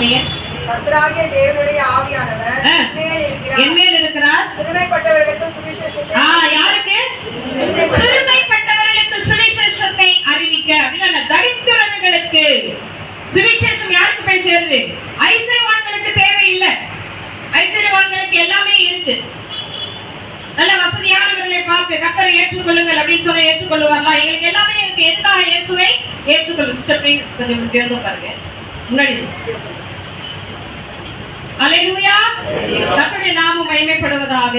வாசிக்காதீங்க கர்த்தராகிய தேவனுடைய ஆவியானவர் ஆ. மேல் இருக்கிறார் என் மேல் இருக்கிறார் சிறுமைப்பட்டவர்களுக்கு சுவிசேஷத்தை ஆ, யாருக்கு? சிறுமைப்பட்டவர்களுக்கு சுவிசேஷத்தை அறிவிக்க. அப்படின்னா தரித்திரர்களுக்கு. சுவிசேஷம் யாருக்கு போய் சேருது ஐஸ்வர்யவான்களுக்கு தேவையில்லை. ஐஸ்வர்யவான்களுக்கு எல்லாமே இருக்கு. நல்ல வசதியானவர்களை பார்த்து கத்தரை ஏற்றுக்கொள்ளுங்கள் அப்படின்னு சொன்னா ஏற்றுக்கொள்ளுவார்களா? எங்களுக்கு எல்லாமே இருக்கு. எதுக்காக இயேசுவை ஏற்றுக்கொள்ளு சிஸ்டர் கொஞ்சம் பாருங்க. முன்னாடி அலையூயா தன்னுடைய நாமம் மகிமைப்படுவதாக.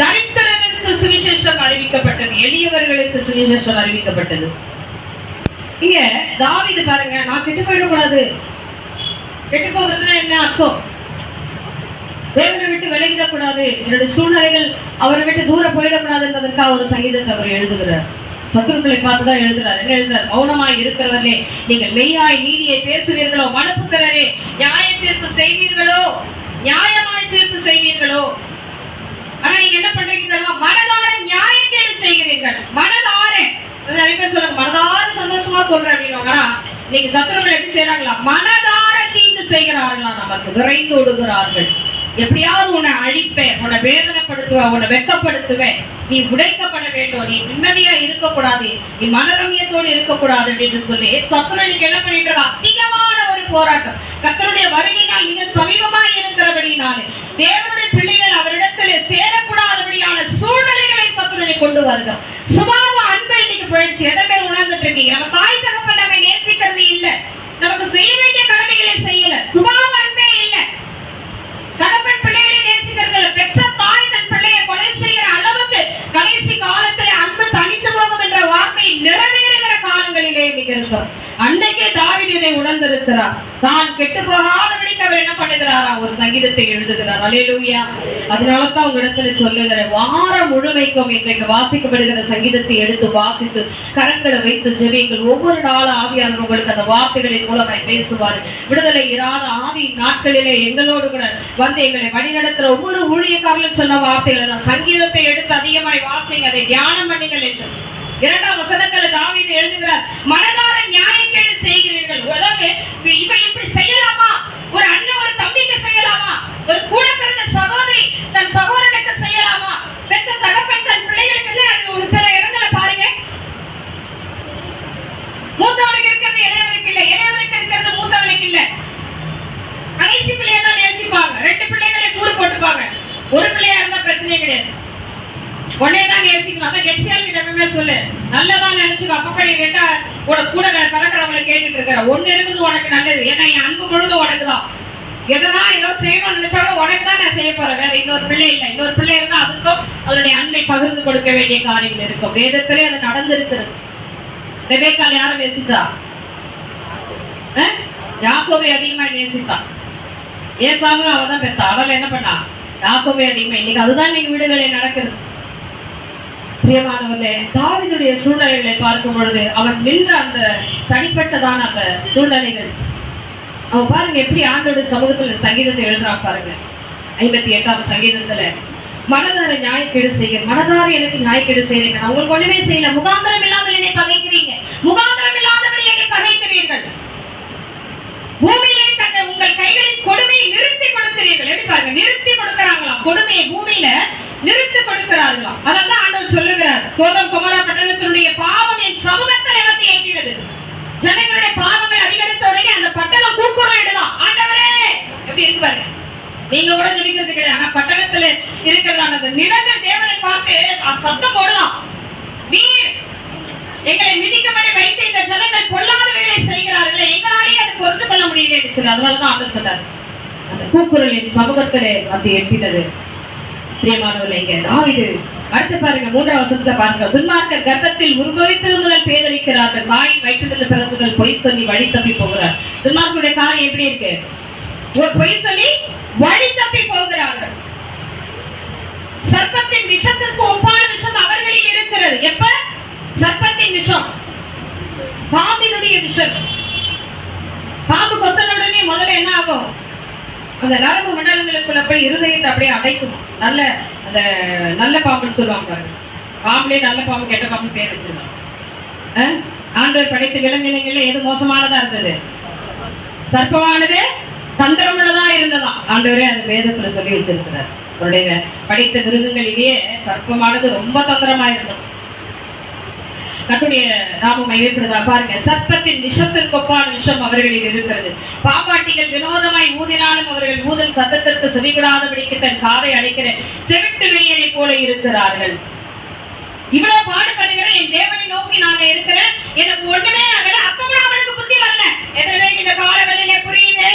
தரித்திரனுக்கு சுவிசேஷம் அறிவிக்கப்பட்டது. எளியவர்களுக்கு சுவிசேஷம் அறிவிக்கப்பட்டது. இங்க இது பாருங்க நான் கெட்டு போயிடக்கூடாது. கெட்டு போகிறதுனா என்ன அர்த்தம்? தேவனை விட்டு விலகிடக்கூடாது. என்னுடைய சூழ்நிலைகள் அவரை விட்டு தூரம் போயிடக்கூடாது என்பதற்காக ஒரு சங்கீதத்தை அவர் எழுதுகிறார். சத்துருக்களை பார்த்து தான் எழுதுகிறார். என்ன எழுதுறார் மௌனமாய் இருக்கிறவர்களே நீங்கள் மெய்யாய் நீதியை பேசுவீர்களோ மனப்பு நியாயமாய் தீர்ப்பு செய்வீர்களோ? ஆனா நீங்க என்ன பண்றீங்க தெரியுமா? மனதார நியாயக்கேடு செய்கிறீர்கள். மனதார. நிறைய பேர் சொல்றாங்க மனதார சந்தோஷமா சொல்றேன் அப்படின்னா நீங்க சத்துருக்கள் எப்படி செய்யறாங்களா மனதார தீங்கு செய்கிறார்களா நமக்கு? விரைந்து விடுகிறார்கள் எப்படியாவது உன்னை அழிப்பேன் உன்னை வேதனைப்படுத்துவேன் உன்னை வெக்கப்படுத்துவேன் நீ உடைக்கப்பட வேண்டும் நீ நிம்மதியா இருக்கக்கூடாது நீ மனரமியத்தோடு இருக்கக்கூடாது அப்படின்னு சொல்லி சத்துரு நீங்க என்ன பண்ணிட்டு இருக்க? அதிகமான ஒரு போராட்டம். கத்தருடைய வருகை சமீபமாய் சமீபமா இருக்கிறபடினாலே தேவனுடைய பிள்ளைகள் அவரிடத்துல சேரக்கூடாதபடியான சூழ்நிலைகளை சத்துருனை கொண்டு வருகிறோம் சுபாவ அன்பு இன்னைக்கு போயிடுச்சு எதை பேர் உணர்ந்துட்டு இருக்கீங்க? நம்ம தாய் தகப்பன் நம்ம நேசிக்கிறது இல்ல. நமக்கு செய்ய வேண்டிய கடமைகளை செய்யல. சுபாவ அன்பே இல்ல. தகப்பன் பிள்ளைகளை நேசிக்கிறது இல்ல. பெற்ற தாய் தன் பிள்ளையை கொலை செய்கிற அளவுக்கு கடைசி காலத்துல அன்பு தனித்து போகும் என்ற வார்த்தை நிறைவேறுகிற காலங்களிலே இருக்கிறோம் அன்னைக்கே தாவிதை உணர்ந்திருக்கிறார். தான் கெட்டு போகாத ஆண்டவர் என்ன பண்ணுகிறாரா? ஒரு சங்கீதத்தை எழுதுகிறார். அலையலூயா அதனால தான் உங்களிடத்துல சொல்லுகிறேன். வாரம் முழுமைக்கும் இன்றைக்கு வாசிக்கப்படுகிற சங்கீதத்தை எடுத்து வாசித்து கரங்களை வைத்து ஜெபியுங்கள். ஒவ்வொரு நாளும் ஆவியானவர் உங்களுக்கு அந்த வார்த்தைகளின் மூலமாய் பேசுவார். விடுதலை இராத ஆதி நாட்களிலே எங்களோடு கூட வந்து எங்களை வழிநடத்துற ஒவ்வொரு ஊழியக்காரர்களும் சொன்ன வார்த்தைகளை தான். சங்கீதத்தை எடுத்து அதிகமாய் வாசிங்க. அதை தியானம் பண்ணுங்கள் என்று. இரண்டாம் வசனத்துல தாவீது எழுதுகிறார் மனதார நியாயக்கேடு செய்கிறீர்கள். அதாவது இவன் இப்படி செய்யலாமா ஒரு அண்ணன் ஒரு தம்பிக்கு செய்யலாமா ஒரு கூட பிறந்த சகோதரி தன் சகோதரனுக்கு செய்யலாமா பெற்ற தகப்பன் தன் பிள்ளைகளுக்கு இல்ல அது ஒரு சில இடங்களை பாருங்க மூத்தவனுக்கு இருக்கிறது இளையவனுக்கு இல்ல இளையவனுக்கு இருக்கிறது மூத்தவனுக்கு இல்ல கடைசி பிள்ளைய தான் நேசிப்பாங்க ரெண்டு பிள்ளைகளை கூறு போட்டுப்பாங்க ஒரு பிள்ளையா இருந்தா பிரச்சனையே கிடையாது உடனே தான் நேசிக்கணும் அதான் கெட்சியால் கிட்ட எப்பவுமே சொல்லு நல்லதா நினைச்சுக்கோ அப்பப்ப நீ கேட்டா உனக்கு கூட பிறக்கிறவங்களை கேட்டுட்டு இருக்கிற ஒண்ணு இருக்குது உனக்கு நல்லது ஏன்னா என் அன்பு முழுதும் உனக்கு தான் எதனா ஏதோ செய்யணும்னு நினைச்சாலும் உனக்கு தான் நான் செய்ய போறேன். வேற இன்னொரு பிள்ளை இல்லை. இன்னொரு பிள்ளை இருந்தா அதுக்கும் அதனுடைய அன்பை பகிர்ந்து கொடுக்க வேண்டிய காரியங்கள் இருக்கும். வேதத்திலே அது நடந்திருக்கிறது. ரெபேக்கால் யாரை நேசித்தா? யாக்கோவை யாக்கோபை அதிகமா நேசித்தா. ஏசாவும் அவ தான் பெற்றா. அவள் என்ன பண்ணா? யாக்கோவை அதிகமா இன்னைக்கு அதுதான் இன்னைக்கு விடுதலை நடக்குது பிரியமானவர்களே தாவிதுடைய சூழ்நிலைகளை பார்க்கும் பொழுது அவன் நின்ற அந்த தனிப்பட்டதான அந்த சூழ்நிலைகள் அவன் பாருங்க எப்படி ஆண்டோட சமூகத்துல சங்கீதத்தை எழுதுறான் பாருங்க. ஐம்பத்தி எட்டாம் சங்கீதத்துல மனதார நியாயக்கேடு செய்ய மனதார எனக்கு நியாயக்கேடு செய்றீங்க நான் உங்களுக்கு ஒண்ணுமே செய்யல. முகாந்திரம் இல்லாமல் என்னை பகைக்கிறீங்க. முகாந்திரம் இல்லாதபடி என்னை பகைக்கிறீர்கள். பூமியிலே தங்க உங்கள் கைகளின் கொடுமையை நிறுத்தி கொடுக்கிறீர்கள். எப்படி பாருங்க நிறுத்தி கொடுக்கிறாங்களாம். கொடுமையை பூமியில நிறுத்தி கொடுக்கிறார்களாம். அதான் ஆண்டவர் சொல்லுகிறார் சோதம் குமரா பட்டணத்தினுடைய பாவம் என் சமூகத்தில் எனக்கு ஏற்றினது ஜனங்களுடைய பாவங்கள் அதிகரித்த உடனே அந்த பட்டணம் கூக்குரம் இடலாம் ஆண்டவரே! எப்படி இருக்கு பாருங்க. நீங்க கூட நினைக்கிறது கிடையாது. ஆனா பட்டணத்துல இருக்கிறதான அந்த நிலங்கள் தேவனை பார்த்து சத்தம் போடலாம் நீர் எங்களை மிதிக்கப்படி வைத்து இந்த ஜனங்கள் பொல்லாதவைகளை செய்கிறார்களே. எங்களாலேயே அதை பொறுத்து கொள்ள முடியல என்று அதனாலதான் ஆண்டவர் சொன்னார். அந்த கூக்குரலின் சமூகத்திலே அது எட்டினது. பிரியமானவர்கள் இங்க இது அடுத்து பாருங்க மூன்றாவது வசனத்தை பாருங்க. துன்மார்க்கர் கர்ப்பத்தில் உருவகித்தது முதல் பேதலிக்கிறார்கள் தாயின் வயிற்றிலிருந்து பிறந்து பொய் சொல்லி வழி தப்பி போகிறார். துன்மார்க்கருடைய காரியம் எப்படி இருக்கு? ஒரு பொய் சொல்லி வழி தப்பி போகிறார்கள். சர்ப்பத்தின் விஷத்திற்கு ஒப்பான விஷம் அவர்களில் இருக்கிறது. எப்ப? சர்ப்பத்தின் விஷம். பாம்பினுடைய விஷம். பாம்பு கொத்தனுடனே முதல்ல என்ன ஆகும்? அந்த நரம்பு மண்டலங்களுக்குள்ள போய் இருதயத்தை அப்படியே அடைக்கும் நல்ல அந்த நல்ல பாம்புன்னு சொல்லுவாங்க பாருங்க. பாம்புலயே நல்ல பாம்பு கெட்ட பாம்பு பேர் வச்சிருந்தாங்க. ஆண்டவர் படைத்த விலங்கினங்கள்ல எது மோசமானதா இருந்தது? சர்ப்பமானது தந்திரமுள்ளதா இருந்ததாம் ஆண்டவரே அந்த வேதத்துல சொல்லி வச்சிருக்கிறார். அவருடைய படித்த மிருகங்களிலேயே சர்ப்பமானது ரொம்ப தந்திரமா இருந்தது. கத்துடைய நாமம் மையப்படுதா பாருங்க. சர்ப்பத்தின் விஷத்திற்கு ஒப்பான விஷம் அவர்களில் இருக்கிறது. பாப்பாட்டிகள் வினோதமாய் ஊதினாலும் அவர்கள் ஊதல் சத்தத்திற்கு செவிவிடாதபடிக்கு தன் காதை அடைக்கிற செவிட்டு வெளியனை போல இருக்கிறார்கள். இவ்வளவு பாடுபடுகிற என் தேவனை நோக்கி நாங்க இருக்கிறேன். எனக்கு ஒண்ணுமே ஆகல. அப்ப கூட அவனுக்கு புத்தி வரல. எனவே இந்த கால வேலையில புரியுது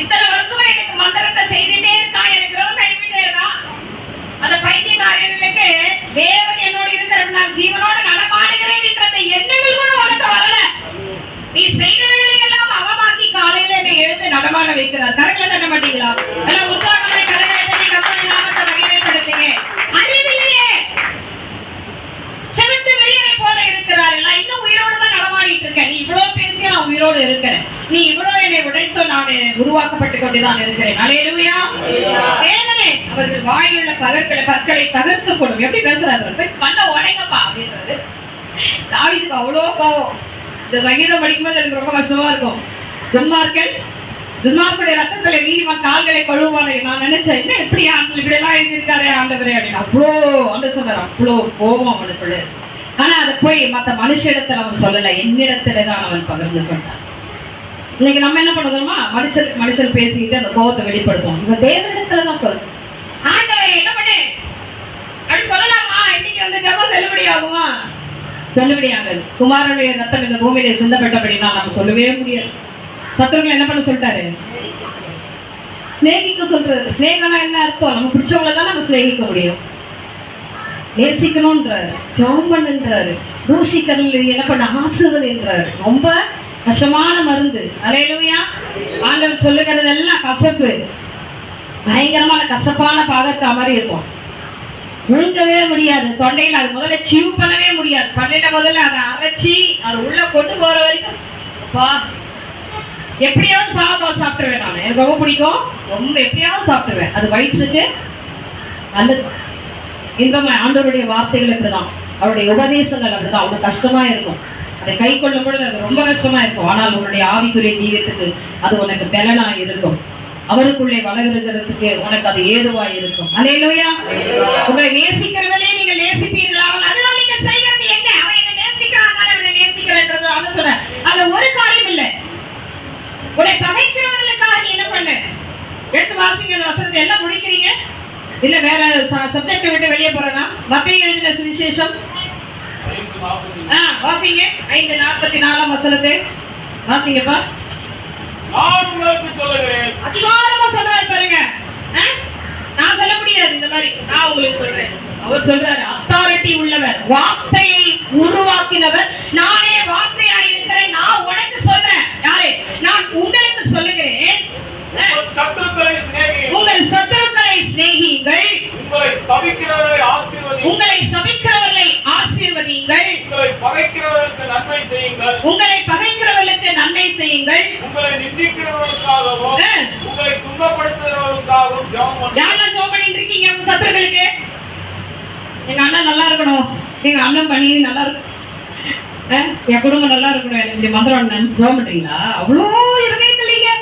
இத்தனை வருஷமா எனக்கு மந்திரத்தை செய்துட்டே இருக்கான் எனக்கு விரோதம் எழுப்பிட்டே இருக்கான் அந்த பைத்தியக்காரர்களுக்கு தேவன் என்னோடு இருக்கிற நான் ஜீவனோடு நடமாடுகிறேன் என்ற அந்த எண்ணங்கள் கூட உனக்கு வரல நீ செய்தவைகளை எல்லாம் அவமாக்கி காலையில என்னை எழுந்து நடமாட வைக்கிறார் கரங்களை தட்ட மாட்டீங்களா எல்லாம் உற்சாகமாய் கரங்களை தட்டி கர்த்தருடைய நாமத்தை மகிமைப்படுத்துங்க அறிவில்லையே செவிட்டு வெளியரை போல இருக்கிறார்கள் நான் இன்னும் உயிரோடு தான் நடமாடிட்டு இருக்கேன் நீ இவ்வளவு பேசி நான் உயிரோடு இருக்கிறேன். நீ இவ்வளவு என்னை உடைத்து நான் உருவாக்கப்பட்டு கொண்டுதான் இருக்கிறேன். அலையலுமையா தேவனே அவர்கள் வாயிலுள்ள பகற்களை பற்களை தகர்த்து கொடும் எப்படி பேசுறாரு பண்ண உடைங்கப்பா அப்படின்றது தாவீதுக்கு அவ்வளோ கோவம் இந்த சங்கீதம் படிக்கும்போது எனக்கு ரொம்ப கஷ்டமா இருக்கும். துன்மார்க்கன் துன்மார்க்குடைய ரத்தத்துல நீதிமன் கால்களை கழுவுவானே. நான் நினைச்சேன் என்ன எப்படி ஆண்டு இப்படி எல்லாம் எழுதியிருக்காரு ஆண்டவரே அப்படின்னு. அவ்வளோ ஆண்டு சொன்னார் அவ்வளோ கோபம் அவனுக்குள்ள. ஆனா அதை போய் மத்த மனுஷிடத்துல அவன் சொல்லல. என்னிடத்துல தான் அவன் பகிர்ந்து கொண்டான். இன்னைக்கு நம்ம என்ன பண்ணுறோமா மனுஷன் மனுஷர் பேசிக்கிட்டு அந்த கோபத்தை வெளிப்படுத்துவோம் இவன் தேவனிடத்துல தான் சொல்லணும் ஆண்டவரே என்ன பண்ணு? அப்படி சொல்லலாமா? இன்னைக்கு அந்த ஜபம் செல்லுபடி ஆகுமா செல்லுபடி ஆகாது குமாரனுடைய ரத்தம் இந்த பூமியில சிந்தப்பட்டபடினா நம்ம சொல்லவே முடியாது. சத்துருக்கள் என்ன பண்ண சொல்லிட்டாரு? சிநேகிக்க சொல்றது சிநேகம்னா என்ன அர்த்தம்? நம்ம பிடிச்சவங்கள தான் நம்ம சிநேகிக்க முடியும். நேசிக்கணும்ன்றாரு. ஜெபம் பண்ணுன்றாரு. தூஷிக்கணும் என்ன பண்ண? ஆசிர்வதின்றாரு. ரொம்ப கஷ்டமான மருந்து. அலையலுயா ஆண்டவர் சொல்லுகிறதெல்லாம் கசப்பு. பயங்கரமான கசப்பான பாதக்கா மாதிரி இருக்கும். முழுங்கவே முடியாது. தொண்டையில் அது முதல்ல சீவ் பண்ணவே முடியாது. பண்ணிட்ட முதல்ல அதை அரைச்சி அது உள்ள கொண்டு போற வரைக்கும் பா. எப்படியாவது பாவக்காய் சாப்பிட்டுருவேன் நான். எனக்கு ரொம்ப பிடிக்கும். ரொம்ப எப்படியாவது சாப்பிட்டுருவேன். அது வயிற்றுக்கு நல்லது. இன்பமா ஆண்டவருடைய வார்த்தைகள் இப்படிதான். அவருடைய உபதேசங்கள் அப்படிதான். அவ்வளோ கஷ்டமா இருக்கும். அதை கை கொள்ளும் பொழுது அது ரொம்ப கஷ்டமா இருக்கும். ஆனால் உன்னுடைய ஆவிக்குரிய ஜீவியத்துக்கு அது உனக்கு பலனா இருக்கும். அவருக்குள்ளே வளர்கிறதுக்கு உனக்கு அது ஏதுவாய் இருக்கும். அலையிலோயா உங்களை நேசிக்கிறவனே நீங்க நேசிப்பீர்களா. அதனால நீங்க செய்கிறது என்ன? அவன் என்ன நேசிக்கிறான். அவனை நேசிக்கிறேன்றது அவன் சொன்ன அது ஒரு காரியம் இல்லை. உன்னை பகைக்கிறவர்களுக்காக நீ என்ன பண்ண? எடுத்து அந்த வசனத்தை எல்லாம் முடிக்கிறீங்க? இல்ல வேற சப்ஜெக்ட் விட்டு வெளியே போறேனா? மத்திய எழுதின சுவிசேஷம்? வாசிங்க. ஐந்து நாற்பத்தி நாலாம் வசனத்தை. வாசிங்கப்பா. நான் உங்களுக்கு சொல்லுகிறேன். அதிகாரமா சொல்றாரு பாருங்க? நான் சொல்ல முடியாது இந்த மாதிரி. நான் உங்களுக்கு சொல்றேன். அவர் சொல்றாரு அத்தாரிட்டி உள்ளவர் வார்த்தையை உருவாக்கினவர். நானே வார்த்தையாய் இருக்கிறேன் நான் உனக்கு சொல்றேன். யாரு? நான் உங்களுக்கு சொல்லுகிறேன்? உங்கள் சத்துருக்களை சிநேகியுங்கள். உங்கள் சிநேகியுங்கள் உங்களை சபிக்கிறவர்களை ஆசீர்வதி உங்களை சபிக்கிறவர்களை ஆசீர்வதியுங்கள். உங்களை பகைக்கிறவர்களுக்கு நன்மை செய்யுங்கள். உங்களை பகைக்கிறவர்களுக்கு நன்மை செய்யுங்கள். உங்களை நிந்திக்கிறவர்களுக்காகவும். உங்களை துன்பப்படுத்துகிறவர்களுக்காகவும் ஜெபம் பண்ணுங்கள். யாரெல்லாம் ஜோம் பண்ணிட்டு இருக்கீங்க உங்க சத்துருக்களுக்கு? எங்க அண்ணன் நல்லா இருக்கணும். எங்க அண்ணன் பண்ணி நல்லா இருக்கும் என் குடும்பம் நல்லா இருக்கணும். எனக்கு மந்திரம் அண்ணன் ஜோம் பண்றீங்களா? அவ்வளோ இருதயத்துல நீங்க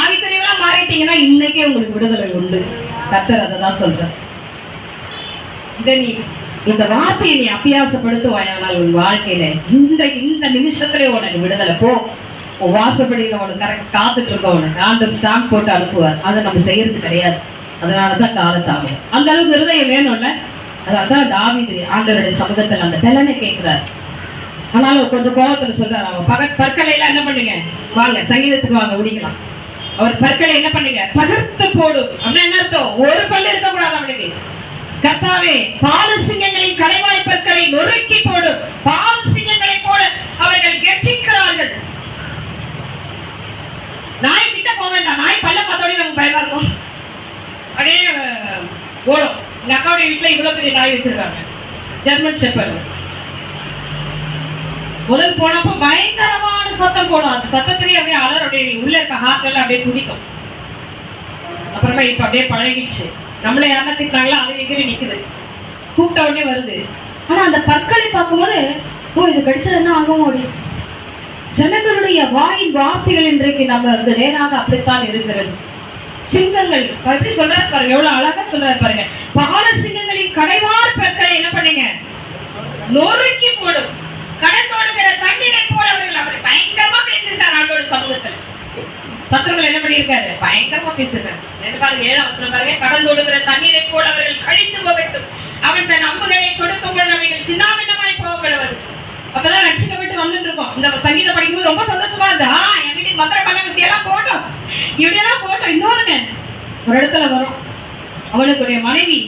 ஆவிக்குரியவங்களா மாறிட்டீங்கன்னா இன்னைக்கே உங்களுக்கு விடுதலை உண்டு. கத்தர் அதை தான் சொல்றேன் இதை நீ இந்த வார்த்தையை நீ அபியாசப்படுத்துவாயானால் உன் வாழ்க்கையில இந்த இந்த நிமிஷத்துல உனக்கு விடுதலை. போ. வாசப்படியில் வாசப்படியில உனக்கு கரெக்ட் காத்துட்டு இருக்க உனக்கு ஆண்டு ஸ்டாம்ப் போட்டு அனுப்புவார். அதை நம்ம செய்யறது கிடையாது. அதனால தான் காலத்தாகும் அந்த அளவுக்கு இருதயம் வேணும்ல? அதான் தாவீது ஆண்டவருடைய சமூகத்தில் அந்த பெலனை கேட்கிறார். ஆனாலும் கொஞ்சம் கோபத்தில் சொல்றாரு. அவன் பக பற்களை எல்லாம் என்ன பண்ணுங்க? வாங்க சங்கீதத்துக்கு வாங்க முடிக்கலாம். அவர் பற்களை என்ன பண்ணுங்க? பகர்த்து போடும். அப்படின்னா என்ன அர்த்தம்? ஒரு பல்லு இருக்கக்கூடாது அவனுக்கு. பால் சிங்கங்களை கடைவாய் பற்களை நொறுக்கி போடும். பாலசிங்கங்களை போல அவர்கள் கெர்ச்சிக்கிறார்கள் நாய் கிட்ட போக வேண்டாம். நாய் பல்ல பார்த்தோடய நமக்கு பயமா இருக்கும். அப்படியே ஓடும். எங்க அக்காவுடைய வீட்டுல இவ்வளவு பெரிய நாய் வச்சிருக்காங்க. German shepherd. முதல் போனப்போ ஒரு சத்தம் போடும். அந்த சத்தத்திலேயே அப்படியே அலர் அப்படியே உள்ள இருக்க ஹார்ட் எல்லாம் அப்படியே துடிக்கும். அப்புறமா இப்ப அப்படியே பழகிடுச்சு. நம்மள யாரெல்லாம் திட்டாங்களோ அது எகிரி நிக்குது. கூப்பிட்ட உடனே வருது. ஆனா அந்த பற்களை பார்க்கும்போது ஓ இது கடிச்சதுன்னா ஆகும்? அப்படி ஜனங்களுடைய வாயின் வார்த்தைகள் இன்றைக்கு நம்ம வந்து நேராக அப்படித்தான் இருக்கிறது. சிங்கங்கள் எப்படி சொல்றாரு பாருங்க எவ்வளவு அழகா சொல்றாரு பாருங்க. பால சிங்கங்களின் கடைவார் பற்களை என்ன பண்ணீங்க? நொறுக்கி போடும். கடந்தோடுகிற தண்ணீரை போல அவர்கள் அவர் பயங்கரமா பேசியிருக்காரு ஆண்டோட சமூகத்துல. சத்துருக்கள் என்ன பண்ணியிருக்காரு? பயங்கரமா பேசியிருக்காரு. என்ன பாருங்க ஏழு அவசரம் பாருங்க. கடந்தோடுகிற தண்ணீரை போல அவர்கள் கழித்து போகட்டும் அவன் தன் அம்புகளை கொடுக்கும் பொழுது அவைகள் சின்னாபின்னமாய் போகப்படுவது அப்பதான் ரசிக்கப்பட்டு வந்துட்டு இருக்கோம். இந்த சங்கீதம் படிக்கும்போது ரொம்ப சந்தோஷமா இருந்தா என் வீட்டுக்கு மந்திரம் பண்ண இப்படியெல்லாம் போட்டோம். இப்படியெல்லாம் போட்டோம். இன்னொருங்க ஒரு இடத்துல வரும். அவனுக்குடைய மனைவி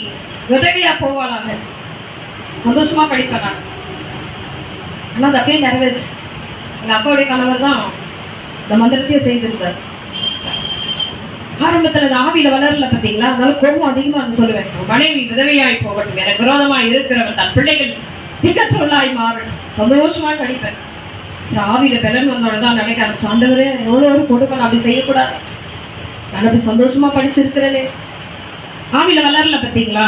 உதவியா போவாளாங்க சந்தோஷமா படிப்பேன் ஆனால் அது அப்படியே நிறைவேறுச்சு. எங்கள் அப்பாவுடைய கணவர் தான் இந்த மந்திரத்தையே செய்திருந்தார். ஆரம்பத்தில் அந்த ஆவியில் வளரல பார்த்தீங்களா அதனால கோபம் அதிகமாக வந்து சொல்லுவேன். மனைவி விதவையாய் போகட்டும். எனக்கு விரோதமாக இருக்கிறவன் தன் பிள்ளைகள் திக்கச்சொல்லாய் மாறணும் சந்தோஷமாக படிப்பேன் இந்த ஆவியில பலன் வந்தோட தான் நினைக்க ஆரம்பிச்சு ஆண்டவரே எவ்வளோ ஒரு நான் அப்படி செய்யக்கூடாது. நான் அப்படி சந்தோஷமாக படிச்சிருக்கிறேனே. ஆவியில் வளரல பார்த்தீங்களா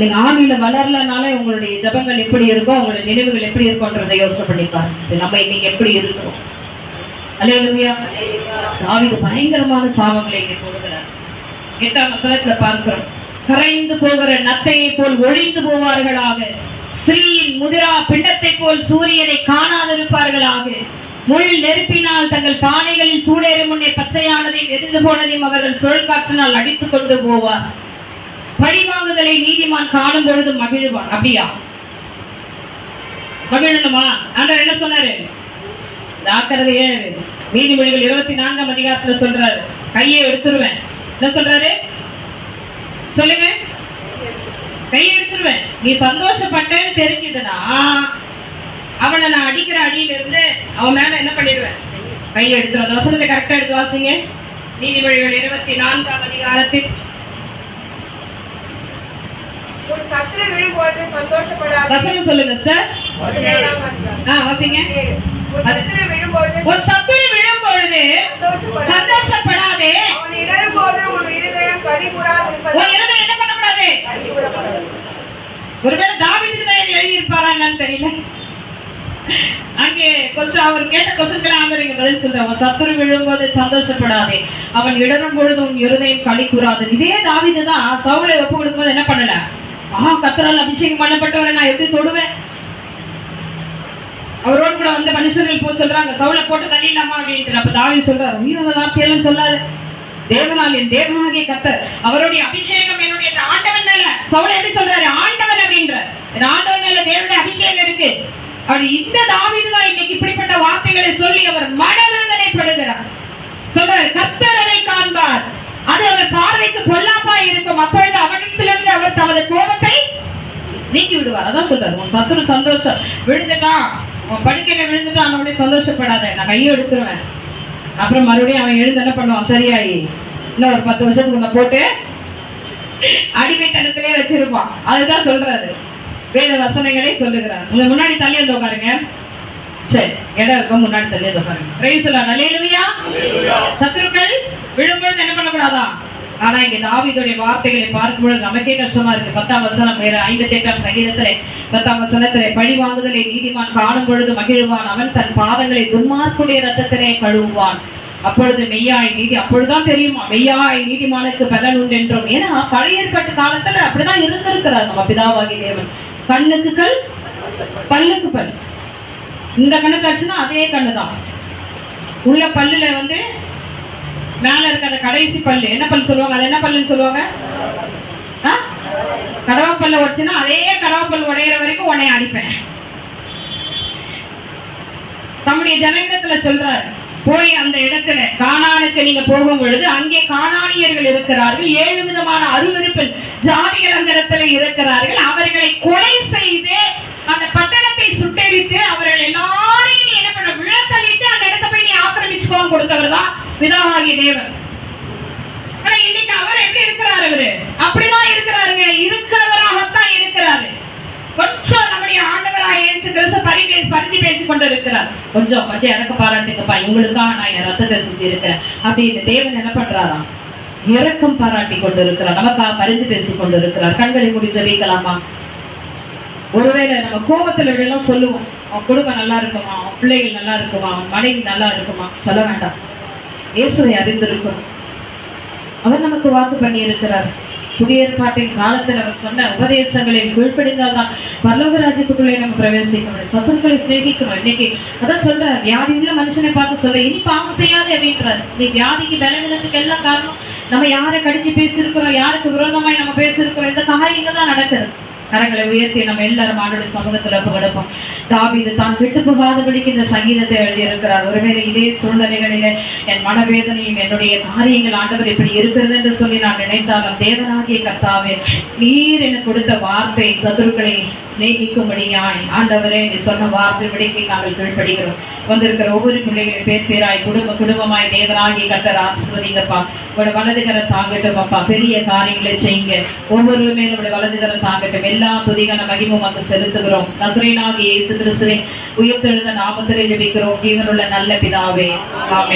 நீங்க ஆவியில வளரலனால உங்களுடைய ஜபங்கள் எப்படி இருக்கோ உங்களுடைய நினைவுகள் எப்படி இருக்கும்ன்றதை யோசனை பண்ணி பாருங்க. நம்ம இன்னைக்கு எப்படி இருக்கிறோம்? அல்லேலூயா தாவீது பயங்கரமான சாபங்களை இங்கே போடுகிறார் எட்டாம் வசனத்துல பார்க்கிறோம். கரைந்து போகிற நத்தையை போல் ஒழிந்து போவார்களாக. ஸ்ரீயின் முதிரா பிண்டத்தை போல் சூரியனை காணாதிருப்பார்களாக. முள் நெருப்பினால் தங்கள் பானைகளில் சூடேறும் முன்னே பச்சையானதையும் எரிந்து போனதையும் அவர்கள் சுழல் காற்றினால் அடித்துக் கொண்டு போவார். பழிவாங்குதலை நீதிமான் காணும் பொழுது மகிழ்வான். அப்படியா? மகிழணுமா? ஆண்டவர் என்ன சொன்னாரு? ஜாக்கிரதை ஏழு. நீதிமொழிகள் இருபத்தி நான்காம் அதிகாரத்துல சொல்றாரு. கையை எடுத்துருவேன். என்ன சொல்றாரு? சொல்லுங்க. கையை எடுத்துருவேன். நீ சந்தோஷப்பட்டேன்னு தெரிஞ்சதுன்னா அவனை நான் அடிக்கிற அடியில இருந்து அவன் மேல என்ன பண்ணிடுவேன்? கையை எடுத்துருவேன். வசனத்தை கரெக்டா எடுத்து வாசிங்க. நீதிமொழிகள் இருபத்தி நான்காம் அதிகாரத்தில் உன் சத்துரு விழும்போது சந்தோஷப்படாதே. வசனம் சொல்லுங்க சார். ஆ வாசிங்க. ஒரு சத்துரு விழும் பொழுது சந்தோஷப்படாதே. சந்தோஷப்படாதே. அவன் இடரும் போது உன் இருதயம் கலிகூறாதிருப்பது உன் இருதயம் என்ன கலிகூறப்படாது ஒருவேளை தாவீதுக்கு தான் இது எழுதியிருப்பாரா என்னன்னு தெரியல. அங்கே கொஸ்டின் அவர் கேட்ட கொஸ்டின் ஆண்டவர் இங்க பதில் சொல்றாங்க "உன் சத்துரு விழும்போது சந்தோஷப்படாதே. அவன் இடரும் பொழுது உன் இருதயம் களி கூறாது. இதே தாவீது தான் சவுளை ஒப்பு கொடுக்கும்போது என்ன பண்ணல? ஆஹா கத்தரால் அபிஷேகம் பண்ணப்பட்டவரை நான் எப்படி தொடுவேன்? அவரோடு கூட வந்த மனுஷர்கள் போய் சொல்றாங்க சவுளை போட்டு தள்ளிடலாமா? அப்படின்ட்டு. அப்ப தாவி சொல்றாரு ஐயோ வார்த்தையெல்லாம் சொல்லாது. தேவனால் என் தேவனாகிய கத்தர் அவருடைய அபிஷேகம் என்னுடைய ஆண்டவன் மேல. சவுளை எப்படி சொல்றாரு? ஆண்டவன் அப்படின்ற என் ஆண்டவன் மேல தேவனுடைய அபிஷேகம் இருக்கு. அப்படி இந்த தாவிதுதான் இன்னைக்கு இப்படிப்பட்ட வார்த்தைகளை சொல்லி அவர் மனவேதனைப்படுகிறார் சொல்றாரு கத்தர் அதை காண்பார் அது அவர் பார்வைக்கு பொல்லாப்பா இருக்கும். அப்பொழுது அவனிடத்திலிருந்து அவர் தமது கோபத்தை நீக்கி விடுவார் அதான் சொல்றாரு. உன் சத்துரு சந்தோஷம். விழுந்துட்டான் உன் படுக்கையில விழுந்துட்டான் அவனுடைய சந்தோஷப்படாத. நான் கையை எடுத்துருவேன். அப்புறம் மறுபடியும் அவன் எழுந்து என்ன பண்ணுவான்? சரியாயி. இன்னும் ஒரு பத்து வருஷத்துக்கு உன்னை போட்டு அடிமைத்தனத்திலே வச்சிருப்பான். அதுதான் சொல்றாரு. வேத வசனங்களை சொல்லுகிறார். உங்க முன்னாடி தள்ளி வந்து உட்காருங்க. சரி இடம் இருக்கும் முன்னாடி தள்ளி வந்து உட்காருங்க. பிரைஸ் என்ன பண்ணக்கூடாதா ஆனா இங்க தாவிதோடைய வார்த்தைகளை பார்க்கும்பொழுது நமக்கே கஷ்டமா இருக்கு. பத்தாம் வசனம் வேற ஐம்பத்தி எட்டாம் சங்கீதத்திலே பத்தாம் வசனத்திலே பழி வாங்குதலை நீதிமான் காணும் பொழுது மகிழ்வான். அவன் தன் பாதங்களை துன்மார்க்குடைய ரத்தத்திலே கழுவுவான். அப்பொழுது மெய்யாய் நீதி அப்பொழுதுதான் தெரியுமா? மெய்யாய் நீதிமானுக்கு பலன் உண்டு என்றோம் ஏன்னா பழைய ஏற்பட்ட காலத்துல அப்படிதான் இருந்திருக்கிறார் நம்ம பிதாவாகி தேவன். கண்ணுக்கு கல் பல்லுக்கு பல். இந்த கண்ணுக்கு ஆச்சுன்னா அதே கண்ணு தான் உள்ள பல்லுல வந்து மேல இருக்க அந்த கடைசி பல்லு. என்ன பல்லு சொல்லுவாங்க? அது என்ன பல்லுன்னு சொல்லுவாங்க? கடவாப்பல்ல உடைச்சுன்னா அதே கடவாப்பல் உடையிற வரைக்கும் உன்னை அடிப்பேன். தம்முடைய ஜனங்கத்துல சொல்றாரு போய் அந்த இடத்துல காணானுக்கு நீங்க போகும் பொழுது அங்கே காணானியர்கள் இருக்கிறார்கள். ஏழு விதமான அருவருப்பில் ஜாதிகள் அந்த இடத்துல இருக்கிறார்கள். அவர்களை கொலை செய்து அந்த பட்டணத்தை சுட்டெரித்து அவர்கள் எல்லாரையும் நீ என்ன பண்ண விழ தள்ளிட்டு அந்த இடத்த போய் நீ ஆக்கிரமிச்சுக்கோன்னு கொடுத்தவர் தான் பிதாவாகிய தேவன். ஆனா இன்னைக்கு அவர் எப்படி இருக்கிறாரு அவரு அப்படிதான் இருக்கிறாருங்க. இருக்கிறவராகத்தான் இருக்கிறாரு. கொஞ்சம் நம்முடைய ஆண்டவராக இயேசு கிறிஸ்து பரிந்து பரிந்து பேசிக் கொண்டு இருக்கிறார் கொஞ்சம் கொஞ்சம் எனக்கு பாராட்டுங்கப்பா. இவங்களுக்காக நான் என் ரத்தத்தை சிந்தி இருக்கிறேன். அப்படி இந்த தேவன் என்ன பண்றாராம் இரக்கம் பாராட்டி கொண்டு இருக்கிறார் நமக்காக பரிந்து பேசி கொண்டு இருக்கிறார் கண்களை முடிஞ்ச வைக்கலாமா? ஒருவேளை நம்ம கோபத்துல எல்லாம் சொல்லுவோம். அவன் குடும்பம் நல்லா இருக்குமா? அவன் பிள்ளைகள் நல்லா இருக்குமா? அவன் மனைவி நல்லா இருக்குமா? சொல்ல வேண்டாம். இயேசுவை அறிந்திருக்கணும். அவர் நமக்கு வாக்கு பண்ணி இருக்கிறார். புதிய ஏற்பாட்டின் காலத்தில் அவர் சொன்ன உபதேசங்களை கீழ்ப்படிந்தால் தான் பரலோக ராஜ்யத்துக்குள்ளே நம்ம பிரவேசிக்க முடியும் சத்துருக்களை சிநேகிக்கணும் இன்னைக்கு. அதான் சொல்றார் வியாதி உள்ள மனுஷனை பார்த்து சொல்ல இனி பாவம் செய்யாது அப்படின்றார். நீ வியாதிக்கு பலவீனத்துக்கு எல்லாம் காரணம். நம்ம யாரை கடிஞ்சு பேசியிருக்கிறோம்? யாருக்கு விரோதமாய் நம்ம பேசியிருக்கிறோம்? இந்த காரியங்கள் தான் நடக்கிறது. கரங்களை உயர்த்தி நம்ம எல்லாரும் ஆண்டோட சமூகத்துல ஒப்பு கொடுப்போம். தாவீது தான் விட்டு போகாதபடிக்கு இந்த சங்கீதத்தை எழுதியிருக்கிறார். ஒருவேளை இதே சூழ்நிலைகளிலே என் மனவேதனையும் என்னுடைய காரியங்கள் ஆண்டவர் இப்படி இருக்கிறது என்று சொல்லி நான் நினைத்தாலும் தேவனாகிய கர்த்தாவே நீர் எனக்கு கொடுத்த வார்த்தை சத்துருக்களை சிநேகிக்கும்படியாய் ஆண்டவரே நீ சொன்ன வார்த்தைபடிக்கு நாங்கள் கீழ்படுகிறோம் வந்திருக்கிற ஒவ்வொரு பிள்ளைகளின் பேர் பேராய் குடும்ப குடும்பமாய் தேவனாகிய கர்த்தர் ஆசிர்வதிங்கப்பா. உங்களோட வலதுகரம் தாங்கட்டும் அப்பா. பெரிய காரியங்களை செய்யுங்க. ஒவ்வொரு மேலும் உங்களோட வலதுகரம் தாங்கட்டும். எல்லா துதிகான மகிமும் அங்கு செலுத்துகிறோம். நசரேனாகிய இயேசு கிறிஸ்துவின் உயிர்த்தெழுந்த நாமத்திலே ஜெபிக்கிறோம். ஜீவனுள்ள நல்ல பிதாவே. ஆமே